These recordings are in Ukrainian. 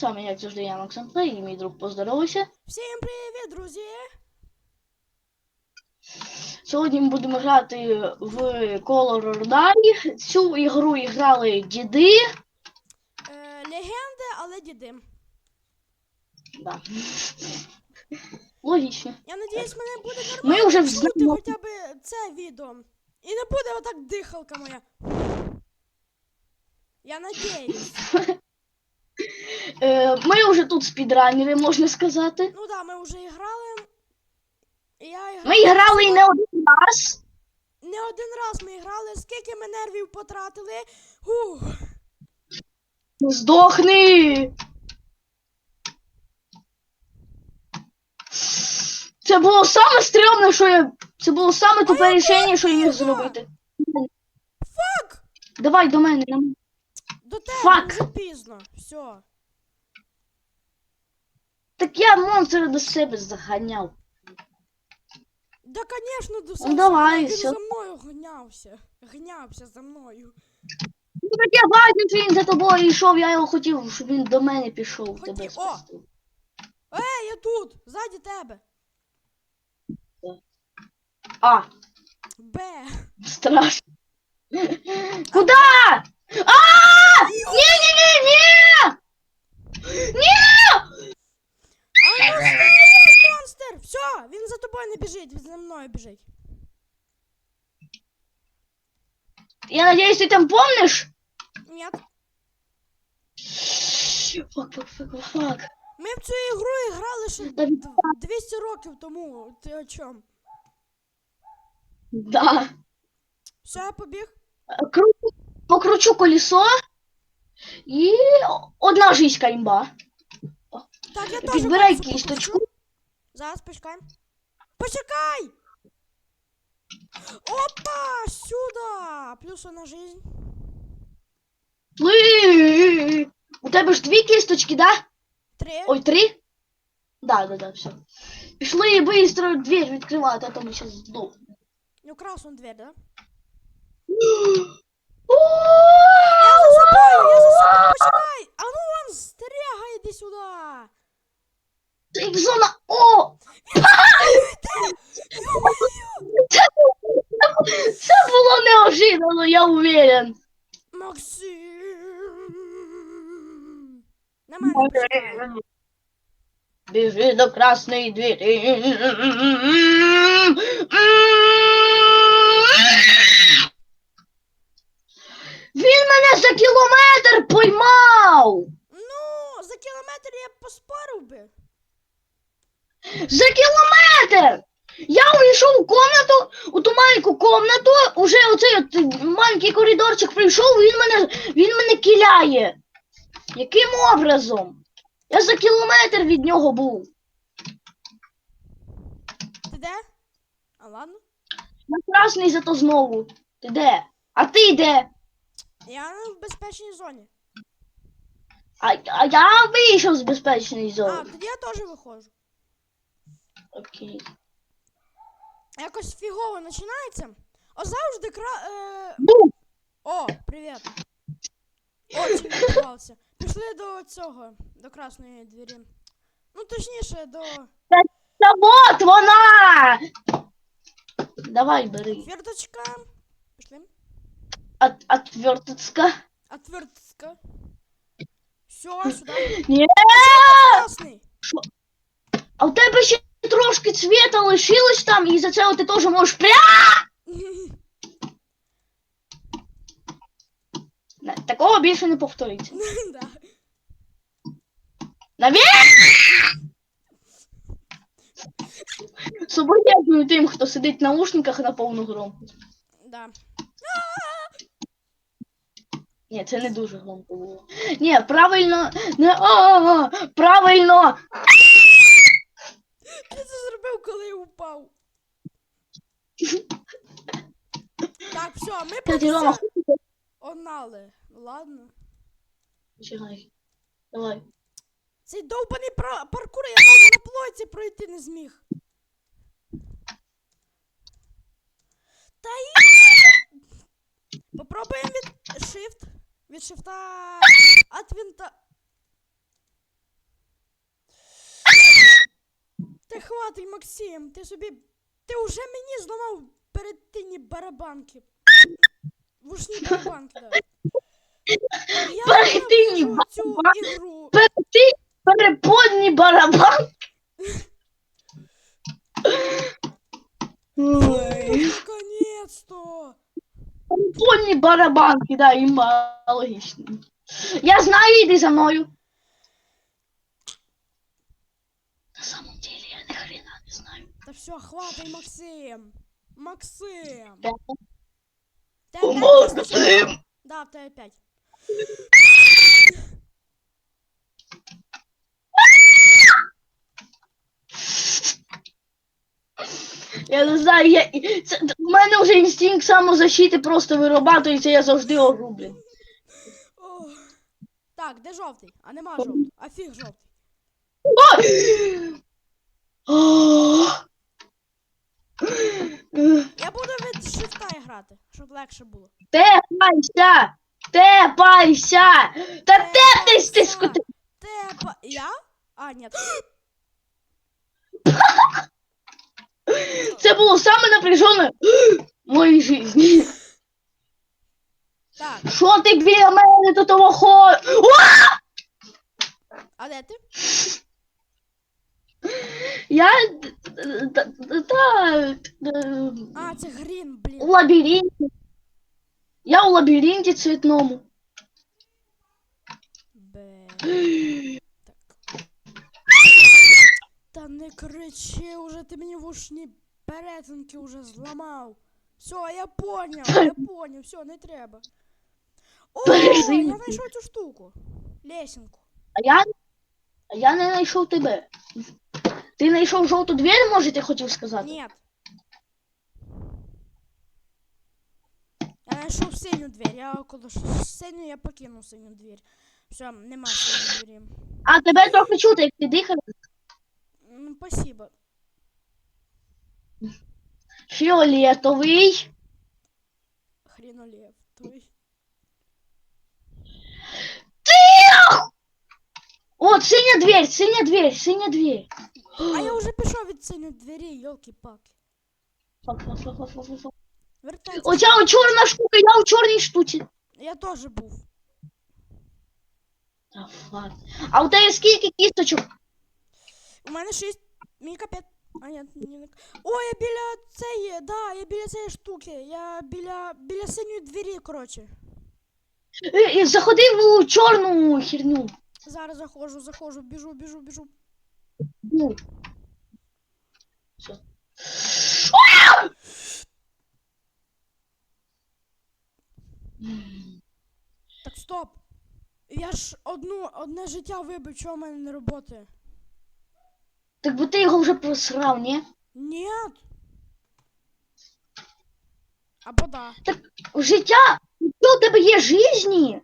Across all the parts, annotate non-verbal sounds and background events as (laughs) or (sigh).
З вами, як завжди, я Максим і мій друг поздоровався. Всім привіт, друзі! Сьогодні ми будемо грати в Color or Цю ігру грали діди. Е, легенди, але діди. Да. Логічно. Я надіюсь, мене буде Ми нормально вже чути хоча б це відео. І не буде отак дихалка моя. Я надіюсь. (laughs) Е, ми вже тут спідранери, можна сказати. Ну да, ми вже грали. Я грав Ми грали і не один раз. не один раз ми грали, скільки ми нервів потратили. Ух. Здохни! Це було саме стрьомне, що я. Це було саме тупе яка рішення, що я міг зробити. Фак! Давай до мене. мене. До тебе Фак. вже пізно. Все. Так я монстра до себе заганяв. Да, конечно, до Ну, давай, Він всё. за мною гнявся. Гнявся за мною. Ну, так я бачив, що він за тобою йшов, я його хотів, щоб він до мене пішов, Хотів, тебе о! спасти. Ей, я тут! Ззаді тебе! А, Б! страшно. (laughs) Куда? А! Не-не-не-не! Не! А ну стоять, монстр! Все, він за тобою не біжить, він за мною біжить. Я надеюсь, ты там помнишь? Ні. Фак, фак, фак, фак. Ми в цю ігру грали ще Да, д- 200 років тому. Ти о чому? Да. Все, я побіг. Кру- Покручу колесо. І одна жиська імба. Так, я теж Підбирай колесо кісточку. покручу. Зараз почекаємо. Почекай! Опа! Сюда! Плюс одна жизнь. Пли. У тебе ж дві кісточки, да? Три. Ой, три? Да, да, да, все. Пішли быстро дверь відкривати, а то ми зараз здохнемо. Ну, красну дверь, да? (gasps) О! Я за собою, я за собою, почекай! А ну вон, стряга, іди сюди! Сейф зона. О! Це, це було неожиданно, я уверен. Максим! На мене почекай. Біжи до красної двері. Він мене за кілометр поймав! Ну, за кілометр я б поспорив би. За кілометр! Я увійшов у комнату, у ту маленьку комнату, уже оцей от маленький коридорчик прийшов, він мене, він мене кіляє. Яким образом? Я за кілометр від нього був. Ти де? А ладно. Я красний зато знову. Ти де? А ти де? Я в безпечній зоні. А, а я вийшов з безпечної зони. А, тоді я теж виходжу. Окей. Якось фігово починається. О, завжди кра. Е... Ну, О, привіт. Очень відбувався. Пішли до цього, до красної двері. Ну, точніше, до Та вот вона! Давай бери. фірточка. Пішли. От, отверточка. Отвертка. Все, сюди. (laughs) Ні! Красний. А у тебе ще трошки цвіта лишилось там, і за це ти теж можеш пря. Такого більше не повториться. (laughs) Да. Навіть! Соболезную тим, хто сидить в наушниках на повну громкость. Да. Ні, це не дуже громко було. Ні, правильно, не а, правильно. Кстати, Рома, хочешь? Онали. Ладно. Давай. Цей довбаний пра- паркур я навіть на плоті пройти не зміг. Та і... Попробуємо від shift. Від шифта от винта. Та хватить, Максим, ти собі. Ти вже мені зламав перед тині барабанки. Вушні барабанки, (laughs) да. Я Передтині ненавижу цю барабанки? ігру. Ти переподні барабан. Ой. Наконец-то! Переподні барабанки, да, і логічно. Я знаю, іди за мною. На самом деле я ни хрена не знаю. Та все, хватай, Максим! Максим! Да. Ти опять послухав? Да, в тебе опять. Я не знаю, я... це... в мене вже інстинкт самозащити просто вирабатується, я завжди огрублю. Ох. Так, де жовтий? А нема жовтий. А фіг жовтий. Я буду від грати, щоб легше було. Тепайся! Тепайся! Та тепнись ти скоти! Тепа. Я? А, ні. Це було саме напряжене в моїй житті. Так, Що ти біля мене до того хо... а де ти? Я... Та... А, це грін, У лабіринті. Я у лабіринті цвітному. Бе. (gasps) Так. Та не кричи уже, ти мені вушні перетинки вже зламав. Все, я поняв, я поняв, все, не треба. О, Перезинки. я знайшов цю штуку. Лесенку. А я... А я не знайшов тебе. Ти знайшов жовту двері, може, ти хотів сказати? Нет. Я знайшов синю дверь. Я около ш- синю я покинув синю дверь. Все, нема синьої двері. А тебе трохи чути, як ти дихаєш. Ну, спасибо. Фіолетовий. Хренолев. Твой. От, синя дверь, синя дверь, синя дверь. А я (gasps) вже пішов від синьої двері, фак, фак. Вертайся. Оця чорна штука, я у чорній штуці. Я теж був. А, фак. А у тебе скільки кісточок? У мене шість. Мій капець. А ні, не... О, я біля цієї, да, я біля цієї штуки. Я біля, біля синьої двері, коротше. Е, е, Заходи в чорну херню. Зараз заходжу, заходжу, біжу, біжу, біжу. Ну. Так, стоп. Я ж одну, одне життя вибив, чого в мене не працює? Так бо ти його вже просрав, ні? Нет. Або да. Так Життя, якщо у тебе є жизні,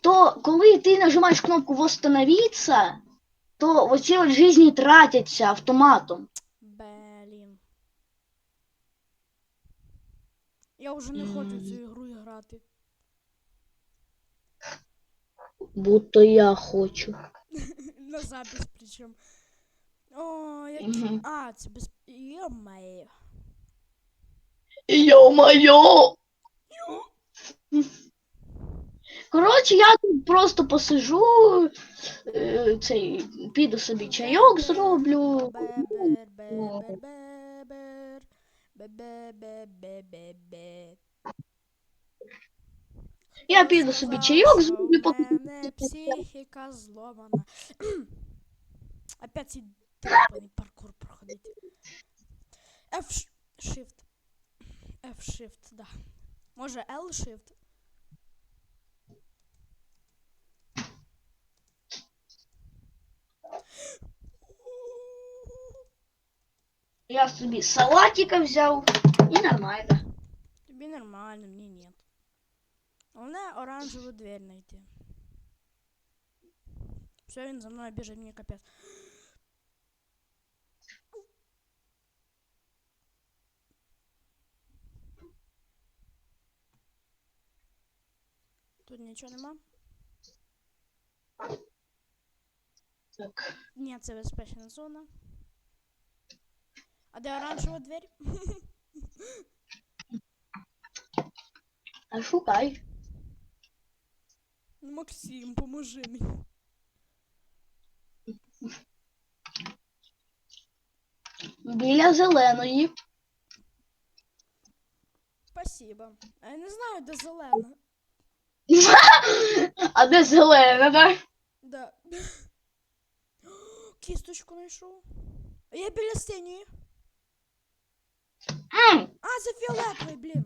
то коли ти нажимаєш кнопку «Восстановиться», то оці от жизні тратяться автоматом. Блін. Я вже не хочу в цю ігру грати. Будто я хочу. (laughs) На запись причому. О, як... Мгм. А, це без... Йо-моє. Йо-моє! Коротше, я тут просто посижу, е, цей, піду собі чайок зроблю. Бебер, бебер, бебер. Бе-бе-бе-бе-бе-бе. Я піду собі чайок зроблю, У поки мене психіка зломана. (clears throat) Опять цей трапаний паркур проходити. F shift. F shift, да. Може L shift. я собі салатика взяв і нормально. Тобі нормально, мені нет. Головне оранжеву дверь знайти. Все, він за мною біжить, мені капець. Тут нічого нема? Так. Ні, це безпечна зона. А де оранжева двері? А шукай. Ну, Максим, поможи мені. Біля зеленої. Спасибо. А я не знаю, де зелена. (laughs) А де зелена, так? Да. (gasps) Кісточку знайшов. А я біля синьої. М, А, це фіолетовий, блін.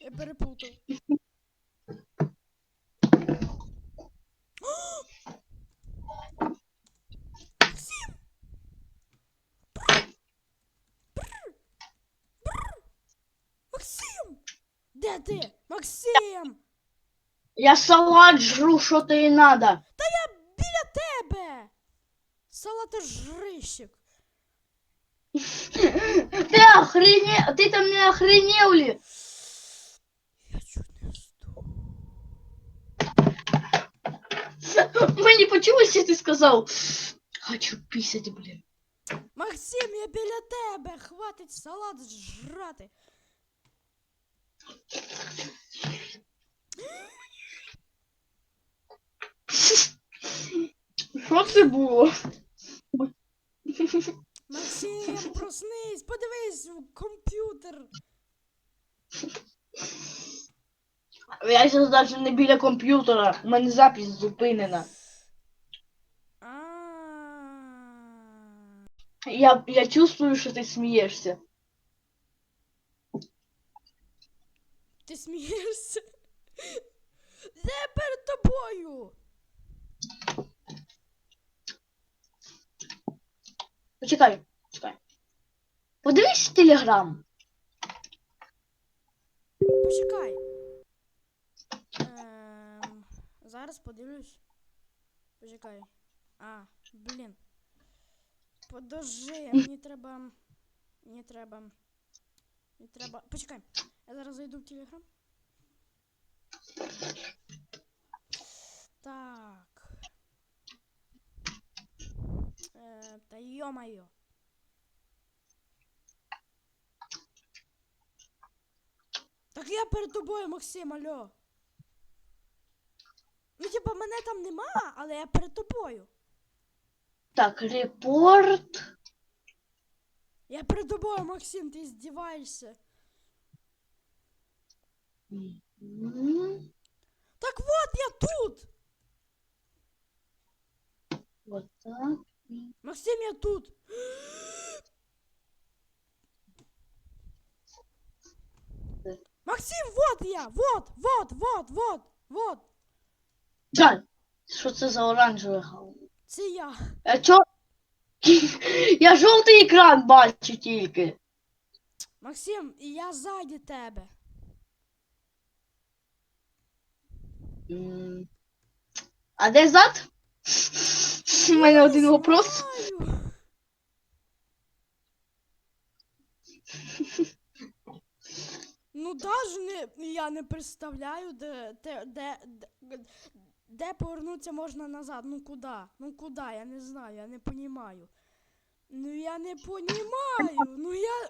Я переплутав. Максим! Максим! Де ти? Максим! Я салат жру, що тобі надо. Та я біля тебе! Салатожрищик. (laughs) Ти охрене... Ти там не охренел ли? Я чуть не здох. Мені почулося, що ти сказав. Хочу писати, блін. Максим, я біля тебе! Хватить салат жрати. Що це було? Максим, проснись, подивись в комп'ютер. Я зараз навіть не біля комп'ютера. У мене запись зупинена. Я, я чувствую, що ти смієшся. Ти смієшся? Я перед тобою. Почекай, почекай. Подивись телеграм. Почекай. Ем, зараз подивлюсь. Почекай. А, блін. Подожди, мені треба. Мені треба. Мені треба. Почекай. Я зараз зайду в телеграм. Так. Е, та йо-моє. Так я перед тобою, Максим, алло. Ну, типа, мене там нема, але я перед тобою. Так, репорт. Я перед тобою, Максим, ти здіваєшся. М, Так вот, я тут! Вот так. Максим, я тут. Максим, вот я! Вот, вот, вот, вот, вот. Жаль. Що це за оранжеве галузь? Це я. А чо? Я жовтий екран бачу тільки. Максим, я ззаді тебе. М, А де зад? У мене один вопрос. Ну, даже не, я не представляю, де, де, де, де, де повернутися можна назад. Ну куди? Ну куди? Я не знаю, я не понімаю. Ну я не понімаю. Ну я.